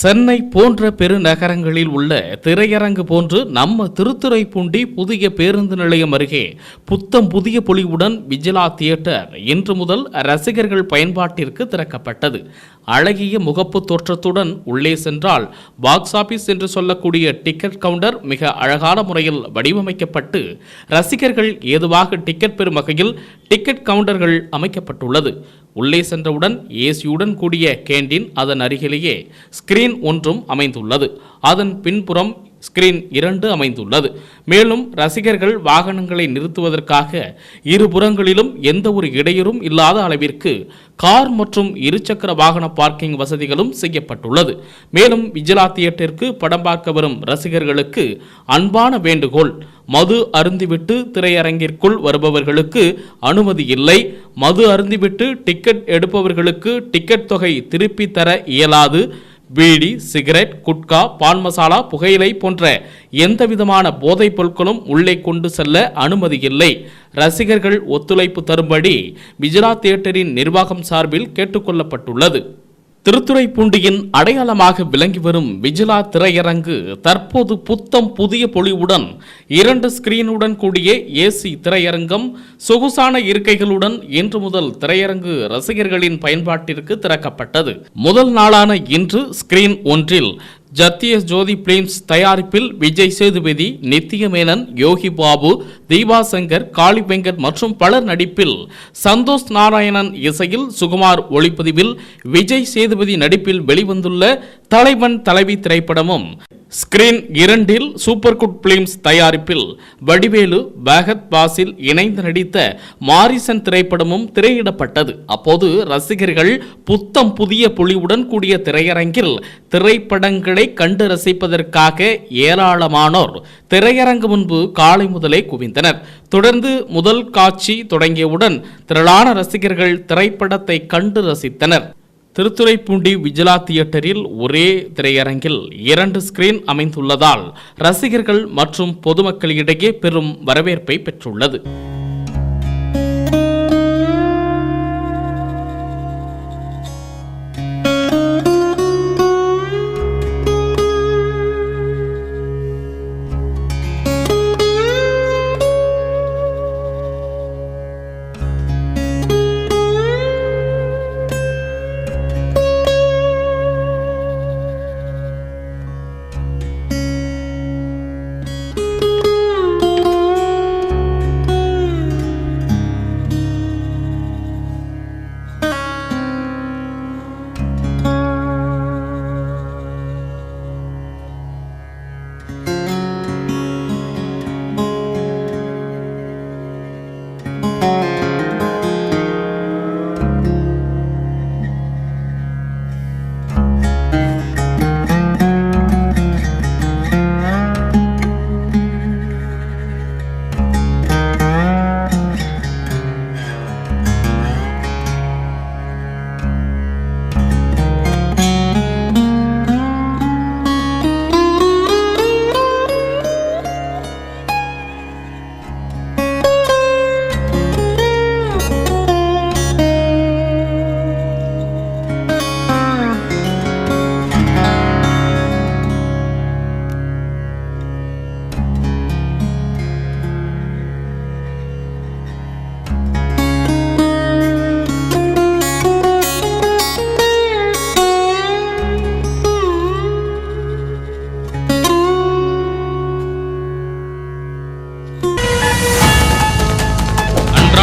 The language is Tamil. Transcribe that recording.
சென்னை போன்ற பெருநகரங்களில் உள்ள திரையரங்கு போன்று நம்ம திருத்துறைப்பூண்டி புதிய பேருந்து நிலையம் அருகே புத்தம் புதிய பொலிவுடன் விஜிலா தியேட்டர் இன்று முதல் ரசிகர்கள் பயன்பாட்டிற்கு திறக்கப்பட்டது. அழகிய முகப்பு தோற்றத்துடன் உள்ளே சென்றால் பாக்ஸ் ஆபீஸ் என்று சொல்லக்கூடிய டிக்கெட் கவுண்டர் மிக அழகான முறையில் வடிவமைக்கப்பட்டு ரசிகர்கள் ஏதுவாக டிக்கெட் பெறும் வகையில் டிக்கெட் கவுண்டர்கள் அமைக்கப்பட்டுள்ளது. உள்ளே சென்றவுடன் ஏசியுடன் கூடிய கேண்டீன் அதன் அருகிலேயே ஸ்கிரீன் ஒன்றும் அமைந்துள்ளது. அதன் பின்புறம் ஸ்கிரீன் இரண்டு அமைந்துள்ளது. மேலும் ரசிகர்கள் வாகனங்களை நிறுத்துவதற்காக இருபுறங்களிலும் எந்த ஒரு இடையூறும் இல்லாத அளவிற்கு கார் மற்றும் இருசக்கர வாகன பார்க்கிங் வசதிகளும் செய்யப்பட்டுள்ளது. மேலும் விஜிலா தியேட்டருக்கு படம் பார்க்க வரும் ரசிகர்களுக்கு அன்பான வேண்டுகோள் மது அருந்திவிட்டு திரையரங்கிற்குள் வருபவர்களுக்கு அனுமதி இல்லை மது அருந்திவிட்டு டிக்கெட் எடுப்பவர்களுக்கு டிக்கெட் தொகை திருப்பி தர இயலாது பீடி சிகரெட் குட்கா பான் மசாலா புகையிலை போன்ற எந்த விதமான போதைப் பொருட்களும் உள்ளே கொண்டு செல்ல அனுமதி இல்லை. ரசிகர்கள் ஒத்துழைப்பு தரும்படி விஜயா தியேட்டரின் நிர்வாகம் சார்பில் கேட்டுக்கொள்ளப்பட்டுள்ளது திருத்துறைப்பூண்டியின் அடையாளமாக விளங்கி வரும் விஜிலா திரையரங்கு தற்போது புத்தம் புதிய பொலிவுடன் இரண்டு ஸ்கிரீனுடன் கூடிய ஏசி திரையரங்கம் சொகுசான இருக்கைகளுடன் இன்று முதல் திரையரங்கு ரசிகர்களின் பயன்பாட்டிற்கு திறக்கப்பட்டது. முதல் நாளான இன்று ஸ்கிரீன் ஒன்றில் ஜத்திய ஜோதி பிலிம்ஸ் தயாரிப்பில் விஜய் சேதுபதி நித்திய மேனன் யோகி பாபு தீபா சங்கர் காளி வெங்கட் மற்றும் பலர் நடிப்பில் சந்தோஷ் நாராயணன் இசையில் சுகுமார் ஒளிப்பதிவில் விஜய் சேதுபதி நடிப்பில் வெளிவந்துள்ள தலைவன் தலைவி திரைப்படமும். ஸ்கிரீன் இரண்டில் சூப்பர் குட் பிலிம்ஸ் தயாரிப்பில் வடிவேலு பகத் பாசில் இணைந்து நடித்த மாரிசன் திரைப்படமும் திரையிடப்பட்டது. அப்போது ரசிகர்கள் புத்தம் புதிய புலியுடன் கூடிய திரையரங்கில் திரைப்படங்களை கண்டு ரசிப்பதற்காக ஏராளமானோர் திரையரங்கு முன்பு காலை முதலே குவிந்தனர். தொடர்ந்து முதல் காட்சி தொடங்கியவுடன் திரளான ரசிகர்கள் திரைப்படத்தை கண்டு ரசித்தனர். திருத்துறைப்பூண்டி விஜிலா தியேட்டரில் ஒரே திரையரங்கில் இரண்டு ஸ்கிரீன் அமைந்துள்ளதால் ரசிகர்கள் மற்றும் பொதுமக்களிடையே பெரும் வரவேற்பை பெற்றுள்ளது.